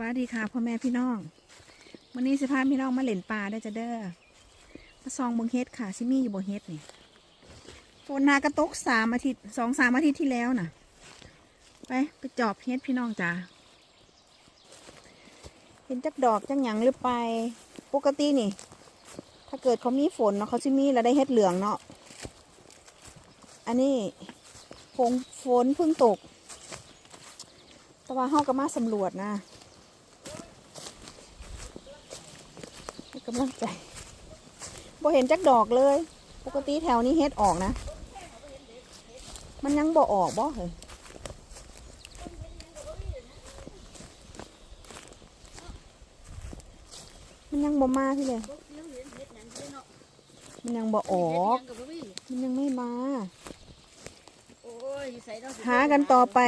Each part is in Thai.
วัสดีค่ะพ่อแม่พี่น้องวันนี้สิพาพี่น้องมาเล่นปลาได้จ้ะเด้อมาซองบงเฮ็ดค่ะซิมี่อยู่บนเฮ็ดนี่ฝนนากระตกสามอาทิตย์สองสามอาทิตย์ที่แล้วน่ะ ไปไปจอบเฮ็ดพี่น้องจ้าเห็นจักดอกจักหยังหรือไปปกตินี่ ถ้าเกิดเขามีฝนเนาะเขาซิมีแล้วได้เฮ็ดเหลืองเนาะอันนี้ฝนฝนเพิ่งตก แต่ว่าเฮาก็มาสำรวจนะให้ กำลังใจบ่เห็นจักดอกเลย ปกติแถวนี้เฮ็ดออกนะ มันยังบ่ออกบ่เหรอมันยังบ่มาพี่เลย มันยังบ่ออก มันยังไม่มา หากันต่อไป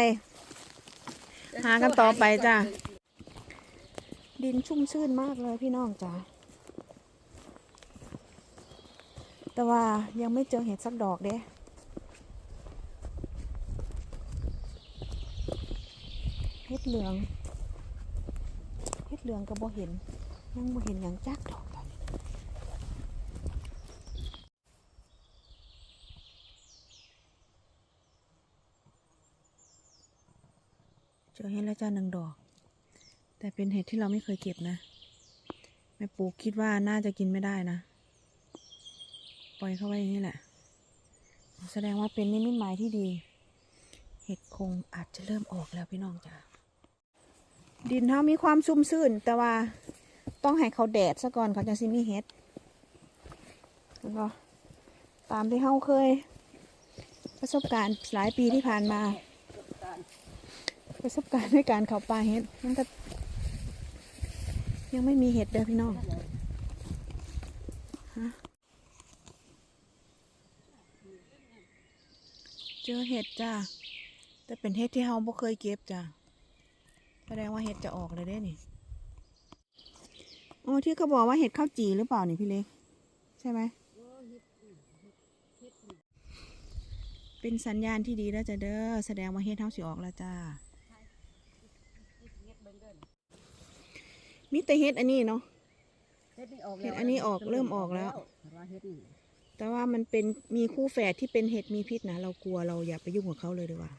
หากันต่อไปจ้ะ ดินชุ่มชื่นมากเลยพี่น้องจ้า แต่ว่ายังไม่เจอเห็ดสักดอกเด้เห็ดเหลือง เห็ดเหลืองก็บ่เห็น ยังบ่เห็นอย่างจักดอกตอนนี้เจอเห็ดแล้วจ้าหนึ่งดอก แต่เป็นเห็ดที่เราไม่เคยเก็บนะ แม่ปูคิดว่าน่าจะกินไม่ได้นะ ล่อยเข้าไว้อย่างนี้แหละ แสดงว่าเป็นนิมิตหมายที่ดี เห็ดคงอาจจะเริ่มออกแล้วพี่น้องจ้าดินเขามีความชุ่มชื่น แต่ว่าต้องให้เขาแดดซะก่อนเขาจะซิมีเห็ดแล้วก็ตามที่เขาเคย ประสบการณ์หลายปีที่ผ่านมา ประสบการณ์ในการเขาปลาเห็ดมันก็ยังไม่มีเห็ดเด้อพี่น้องฮะ เจอเห็ดจ้าแต่เป็นเห็ดที่เราบ่เคยเก็บจ้าแสดงว่าเห็ดจะออกเลยได้นี่โอ้ที่เขาบอกว่าเห็ดข้าวจีหรือเปล่านี่พี่เล็ก ใช่ไหมเป็นสัญญาณที่ดีแล้วจ้ะเด้อแสดงว่าเห็ดเท่าสิออกแล้วจ้ามีแต่เห็ดอันนี้เนาะเฮ็ดอันนี้ออกเริ่มออกแล้ว แต่ว่ามันเป็นมีคู่แฝดที่เป็นเห็ดมีพิษนะ เรากลัวเราอย่าไปยุ่งกับเขาเลยดีกว่า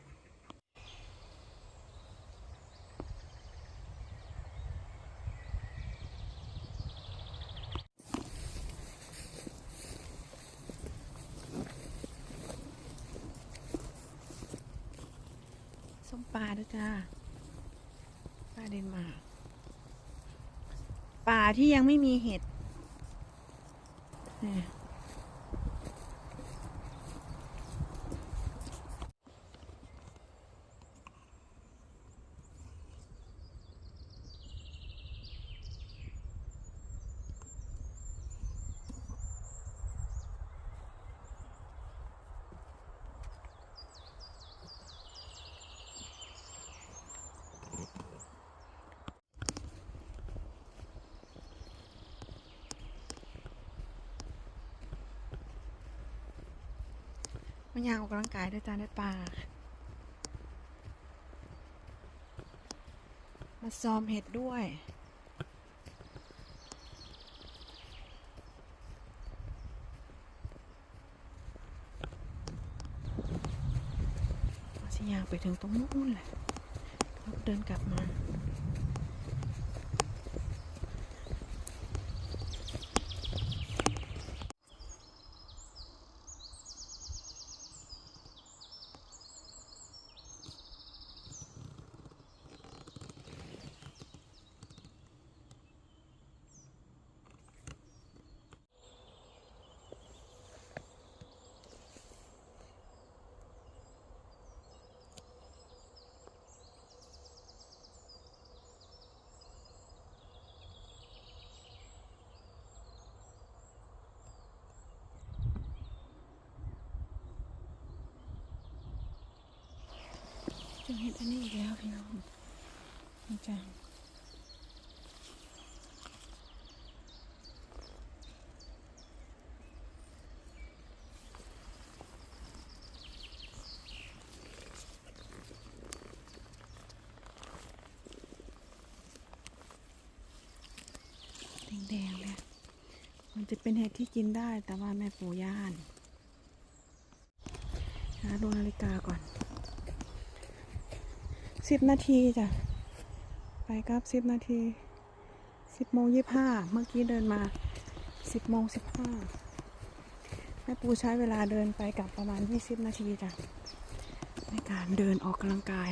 ส้มปลาด้วยจ้าปลาเดนมาร์กป่าที่ยังไม่มีเห็ดเนี่ย มันอยากออกกำลังกายด้วยจ้าได้ปามาซ้อมเห็ดด้วยสิอยากไปถึงตรงนู้นแหละแล้วเดินกลับมา จะเห็นอันนี้อีกแล้วพี่น้องนี่จ้ะดงเลยมันจะเป็นเห็ดที่กินได้แต่ว่าแม่ปูย่านหาดูนาฬิกาก่อน สิบนาทีจ้ะ ไปครับสิบนาทีสิบโมงยี่ห้าเมื่อกี้เดินมาสิบโมงสิบห้าแม่ปูใช้เวลาเดินไปกลับประมาณยี่สิบนาทีจ้ะในการเดินออกกำลังกาย